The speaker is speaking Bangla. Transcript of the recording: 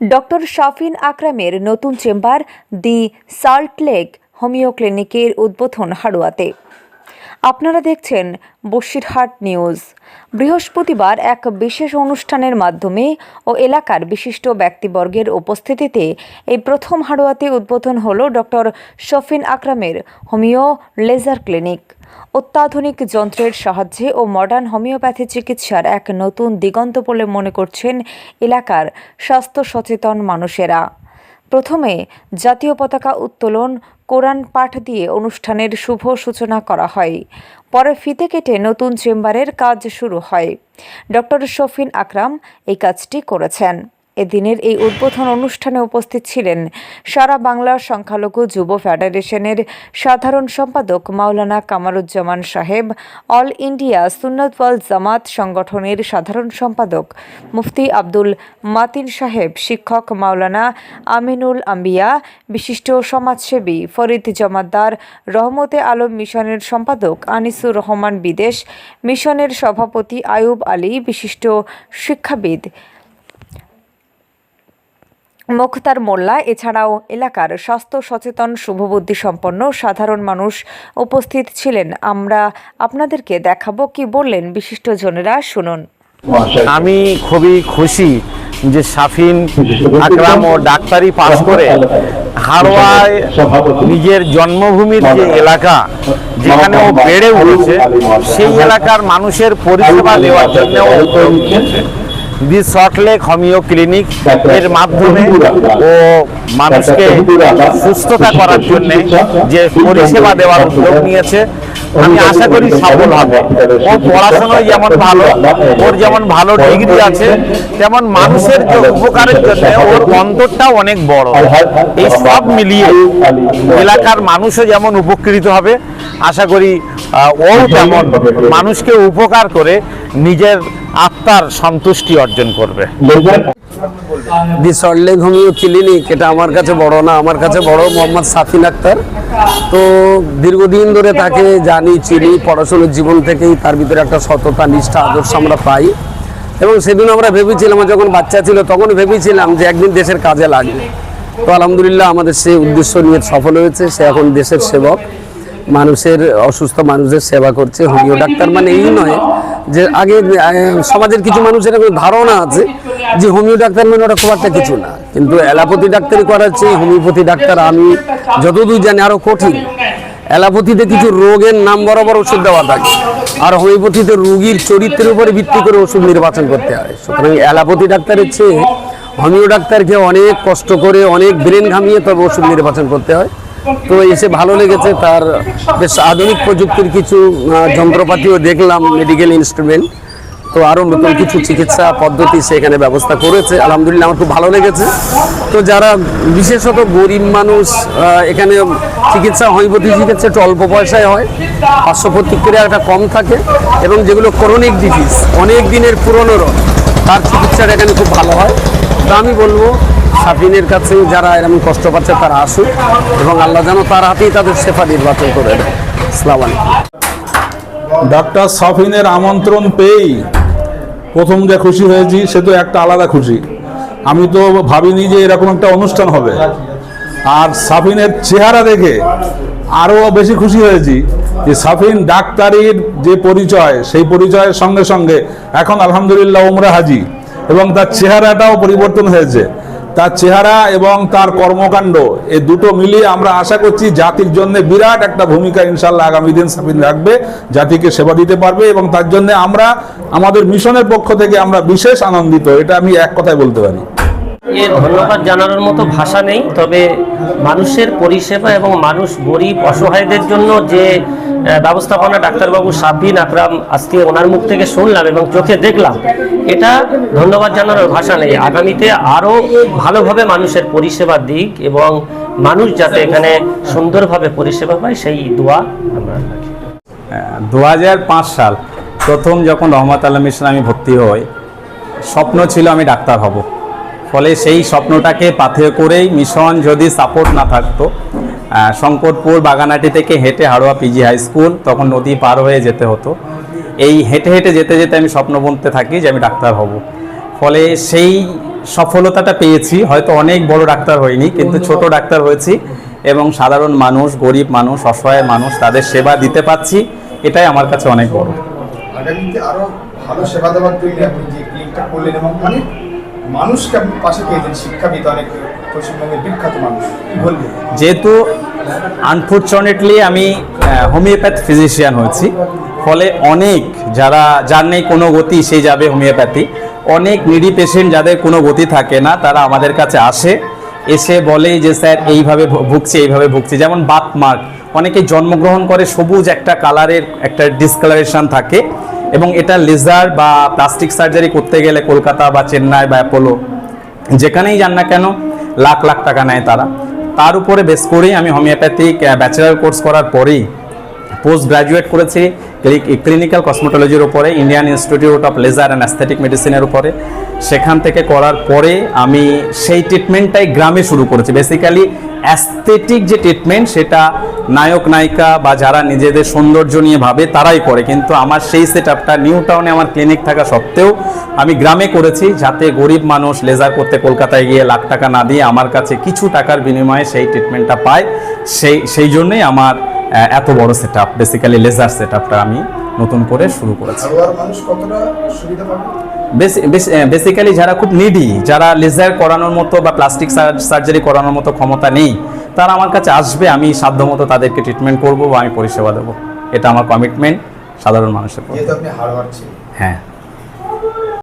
ডক্টর শাফিন আকরামের নতুন চেম্বার দি সাল্টলেক হোমিও ক্লিনিকের উদ্বোধন হাড়ুয়াতে। আপনারা দেখছেন বসিরহাট নিউজ। বৃহস্পতিবার এক বিশেষ অনুষ্ঠানের মাধ্যমে ও এলাকার বিশিষ্ট ব্যক্তিবর্গের উপস্থিতিতে এই প্রথম হাড়ুয়াতে উদ্বোধন হল ডক্টর শফিন আকরামের হোমিও লেজার ক্লিনিক। অত্যাধুনিক যন্ত্রের সাহায্যে ও মডার্ন হোমিওপ্যাথি চিকিৎসার এক নতুন দিগন্ত বলে মনে করছেন এলাকার স্বাস্থ্য সচেতন মানুষেরা। প্রথমে জাতীয় পতাকা উত্তোলন, কোরআন পাঠ দিয়ে অনুষ্ঠানের শুভ সূচনা করা হয়। পরে ফিতে কেটে নতুন চেম্বারের কাজ শুরু হয়। ডক্টর শফিন আকরাম এই কাজটি করেছেন। এদিনের এই উদ্বোধন অনুষ্ঠানে উপস্থিত ছিলেন সারা বাংলার সংখ্যালঘু যুব ফেডারেশনের সাধারণ সম্পাদক মাওলানা কামারুজ্জামান সাহেব, অল ইন্ডিয়া সুন্নতওয়াল জামাত সংগঠনের সাধারণ সম্পাদক মুফতি আব্দুল মাতিন সাহেব, শিক্ষক মাওলানা আমিনুল আম্বিয়া, বিশিষ্ট সমাজসেবী ফরিদ জমাদ্দার, রহমতে আলম মিশনের সম্পাদক আনিসুর রহমান বিদেশ, মিশনের সভাপতি আয়ুব আলী, বিশিষ্ট শিক্ষাবিদ মুখতার মোল্লা এছাড়াও এলাকার স্বাস্থ্য সচেতন শুভবুদ্ধি সম্পন্ন সাধারণ মানুষ উপস্থিত ছিলেন। আমরা আপনাদেরকে দেখাবো কি বললেন বিশিষ্টজনেরা শুনুন। আমি খুবই খুশি যে সাফিন আকরাম ও ডাক্তারি পাশ করে হাড়োয়ায় নিজের জন্মভূমির যে এলাকা যেখানে ও বেড়ে উঠেছে সেই এলাকার মানুষের পরিষেবা দেওয়ার জন্য দি সল্টলেক হোমিও ক্লিনিক এর মাধ্যমে ও মানুষকে সুস্থতা করার জন্য যে পরিষেবা দেওয়ার উদ্যোগ নিয়েছে আমি আশা করি সফল হবে। ও পড়াশোনায় যেমন ভালো ওর যেমন ভালো ডিগ্রি আছে তেমন মানুষের যে উপকারের জন্য ওর অন্তরটাও অনেক বড়। এই সব মিলিয়ে এলাকার মানুষও যেমন উপকৃত হবে আশা করি ও তেমন মানুষকে উপকার করে নিজের আত্মার সন্তুষ্টি অর্জন করবে। দি সল্টলেক হোমিও ক্লিনিক এটা আমার কাছে বড় না, আমার কাছে বড় মোহাম্মদ সাফিন আক্তার। তো দীর্ঘদিন ধরে তাকে জানি, চিনি, পড়াশোনার জীবন থেকেই তার ভিতরে একটা সততা, নিষ্ঠা, আদর্শ আমরা পাই। এবং সেদিন আমরা ভেবেছিলাম, যখন বাচ্চা ছিল তখন ভেবেছিলাম যে একদিন দেশের কাজে লাগবে। তো আলহামদুলিল্লাহ আমাদের সেই উদ্দেশ্য নিয়ে সফল হয়েছে, সে এখন দেশের সেবক। মানুষের, অসুস্থ মানুষের সেবা করছে হোমিও ডাক্তার মানে এই নয় যে আগে সমাজের কিছু মানুষের ধারণা আছে যে হোমিও ডাক্তার মানে ওটা খুব একটা কিছু না। কিন্তু অ্যালোপ্যাথি ডাক্তারি চেয়ে হোমিওপ্যাথি ডাক্তার আমি যতদূর জানি আরও কঠিন। অ্যালোপ্যাথিতে কিছু রোগের নাম বরাবর ওষুধ দেওয়া থাকে। আর হোমিওপ্যাথিতে রোগীর চরিত্রের উপরে ভিত্তি করে ওষুধ নির্বাচন করতে হয়। সুতরাং অ্যালোপ্যাথি ডাক্তারের চেয়ে হোমিও ডাক্তারকে অনেক কষ্ট করে, অনেক ব্রেন ঘামিয়ে তবে ওষুধ নির্বাচন করতে হয়। তো এসে ভালো লেগেছে তার বেশ আধুনিক প্রযুক্তির কিছু যন্ত্রপাতিও দেখলাম মেডিকেল ইনস্ট্রুমেন্ট তো আরও নতুন কিছু চিকিৎসা পদ্ধতি সেখানে ব্যবস্থা করেছে। আলহামদুলিল্লাহ আমার খুব ভালো লেগেছে। তো যারা বিশেষত গরিব মানুষ এখানে চিকিৎসা হোমিওপ্যাথি চিকিৎসা একটু অল্প পয়সায় হয়। পার্শ্ব প্রতিক্রিয়া একটা কম থাকে এবং যেগুলো ক্রনিক ডিজিজ অনেক দিনের পুরনো রোগ, তার চিকিৎসাটা এখানে খুব ভালো হয়। তো আমি বলব সাফিনের কাছে যারা এরকম কষ্ট পাচ্ছে তারা আসুক এবং আল্লাহ যেন তার হাতেই তাদের শেফা নির্বাচন করে দেয়। আসসালামু ডাক্তার সাফিনের আমন্ত্রণ পেয়েই প্রথম যে খুশি হয়েছি, সে তো একটা আলাদা খুশি। আমি তো ভাবিনি যে এরকম একটা অনুষ্ঠান হবে। আর সাফিনের চেহারা দেখে আরও বেশি খুশি হয়েছি যে সাফিন ডাক্তারির যে পরিচয়, সেই পরিচয়ের সঙ্গে সঙ্গে এখন আলহামদুলিল্লাহ ওমরা হাজি এবং তার চেহারাটাও পরিবর্তন হয়েছে। তার চেহারা এবং তার কর্মকাণ্ড, এই দুটো মিলিয়ে আমরা আশা করছি জাতির জন্য বিরাট একটা ভূমিকা ইনশাল্লাহ আগামী দিন সাবিন রাখবে, জাতিকে সেবা দিতে পারবে এবং তার জন্য আমরা আমাদের মিশনের পক্ষ থেকে আমরা বিশেষ আনন্দিত, এটা আমি এক কথায় বলতে পারি। এর ধন্যবাদ জানানোর মতো ভাষা নেই, তবে মানুষের পরিষেবা এবং মানুষ গরিব অসহায়দের জন্য যে ব্যবস্থাপনা ডাক্তারবাবু সাবিন আকরাম আজকে ওনার মুখ থেকে শুনলাম এবং চোখে দেখলাম। এটা ধন্যবাদ জানানোর ভাষা নেই। আগামীতে আরও ভালোভাবে মানুষের পরিষেবা দিক এবং মানুষ যাতে এখানে সুন্দরভাবে পরিষেবা পায়, সেই দোয়া আমরা রাখি। দু সাল প্রথম যখন রহমত মিশন আমি ভর্তি হই, স্বপ্ন ছিল আমি ডাক্তার হব। ফলে সেই স্বপ্নটাকে পাথে করেই মিশন যদি সাপোর্ট না থাকতো শঙ্করপুর বাগানাটি থেকে হেঁটে হাড়োয়া পিজি হাই স্কুল, তখন নদী পার হয়ে যেতে হতো। এই হেঁটে হেঁটে যেতে যেতে আমি স্বপ্ন বুনতে থাকি যে আমি ডাক্তার হব। ফলে সেই সফলতাটা পেয়েছি। হয়তো অনেক বড় ডাক্তার হয়নি কিন্তু ছোট ডাক্তার হয়েছি এবং সাধারণ মানুষ, গরিব মানুষ, অসহায় মানুষ, তাদের সেবা দিতে পাচ্ছি এটাই আমার কাছে অনেক বড়। মানুষকে পাশে পেয়েছেন শিক্ষাবিদ অনেক। যেহেতু আনফর্চুনেটলি আমি হোমিওপ্যাথ ফিজিশিয়ান হয়েছি, ফলে অনেক যারা যার নেই কোনো গতি সেই যাবে হোমিওপ্যাথি অনেক নিডি পেশেন্ট যাদের কোনো গতি থাকে না, তারা আমাদের কাছে আসে, এসে বলে যে, স্যার, এইভাবে ভুগছি এইভাবে ভুগছি। যেমন বাত মার্ক অনেকে জন্মগ্রহণ করে সবুজ একটা কালারের একটা ডিসকালারেশন থাকে, এবং এটা লেজার বা প্লাস্টিক সার্জারি করতে গেলে কলকাতা বা চেন্নাই বা অ্যাপোলো, যেখানেই যান না কেন লাখ লাখ টাকা নেয় তারা। তার উপরে বেস করেই আমি হোমিওপ্যাথিক ব্যাচেলার কোর্স করার পরেই পোস্ট গ্রাজুয়েট করেছি ক্লিনিক্যাল কসমোটোলজির উপরে Indian institute of laser and aesthetic মেডিসিনের উপরে। সেখান থেকে করার পরে আমি সেই ট্রিটমেন্টটাই গ্রামে শুরু করেছি। বেসিক্যালি অ্যাস্থেটিক যে ট্রিটমেন্ট সেটা নায়ক, নায়িকা বা যারা নিজেদের সৌন্দর্য নিয়ে ভাবে, তারাই করে। কিন্তু আমার সেই সেট আপটা নিউ টাউনে আমার ক্লিনিক থাকা সত্ত্বেও আমি গ্রামে করেছি যাতে গরিব মানুষ লেজার করতে কলকাতায় গিয়ে লাখ টাকা না দিয়ে আমার কাছে কিছু টাকার বিনিময়ে সেই ট্রিটমেন্টটা পায়। সেই সেই জন্যই আমার এত বড় set up basically laser set আপটা আমি নতুন করে শুরু করেছি। মানুষ কতটা সুবিধা পাবে? বেসিক্যালি যারা খুব নিডি যারা লেজার করানোর মতো বা প্লাস্টিক সার্জারি করানোর মতো ক্ষমতা নেই তারা আমার কাছে আসবে আমি সাধ্যমতো তাদেরকে ট্রিটমেন্ট করব বা আমি পরিষেবা দেবো। এটা আমার কমিটমেন্ট সাধারণ মানুষের হ্যাঁ।